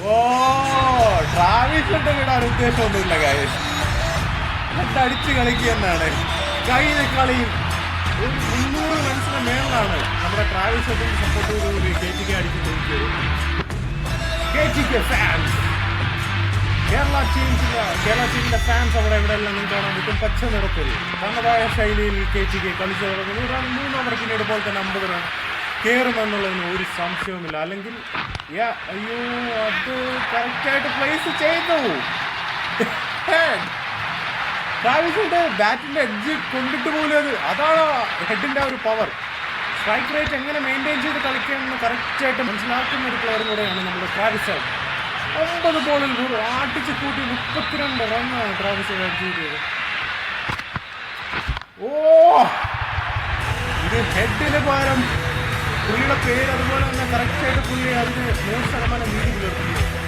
ഓ Travis വിടാൻ ഉദ്ദേശമൊന്നുമില്ല കാര്യം അടിച്ച് കളിക്കുകയെന്നാണ്. കഴിഞ്ഞ കളിയിൽ ഒരു മുന്നൂറ് റൺസിന് മേളിലാണ് നമ്മുടെ ട്രാവിസ് സപ്പോർട്ടോടുകൂടി കെ ടി കെ അടിച്ച് തോക്കിയത് K T K fans Kerala ടീംസിന്റെ Kerala ടീമിന്റെ ഫാൻസ് അവിടെ ഇവിടെ എല്ലാം നിങ്ങൾക്ക് കാണാൻ പറ്റും. പച്ച നിറത്തിൽ തന്നതായ ശൈലിയിൽ കെ ടി കെ കളിച്ചു തുടങ്ങുന്നു. മൂന്ന് ഓവർ പിന്നീട് പോലെ തന്നെ അമ്പത് റൺ കയറുമെന്നുള്ളതിന് ഒരു സംശയവുമില്ല. അല്ലെങ്കിൽ അയ്യോ അത് കറക്റ്റായിട്ട് പ്ലേസ് ചെയ്തു. ട്രാവിസിന്റെ ബാറ്റിന്റെ എഡ്ജ് കൊണ്ടിട്ട് പോലും അത് അതാണ് ഹെഡിന്റെ ഒരു പവർ സ്ട്രൈക്ക് റേറ്റ് എങ്ങനെ മെയിന്റെയിൻ ചെയ്ത് കളിക്കണമെന്ന് കറക്റ്റായിട്ട് മനസ്സിലാക്കുന്ന ഒരു പ്ലെയർ കൂടെയാണ് നമ്മുടെ ട്രാവിസ് ഒമ്പത് ബോളിൽ ആട്ടിച്ച് കൂട്ടി മുപ്പത്തിരണ്ട് റണ്ണാണ് ട്രാവിസ് ചെയ്തത്. ഓ! ഇത് ഹെഡിന് പകരം പുള്ളിയുടെ പേര് അതുപോലെ തന്നെ കറക്റ്റായിട്ട് പുള്ളി അതിന് നൂറ് ശതമാനം നീതി പുലർത്തും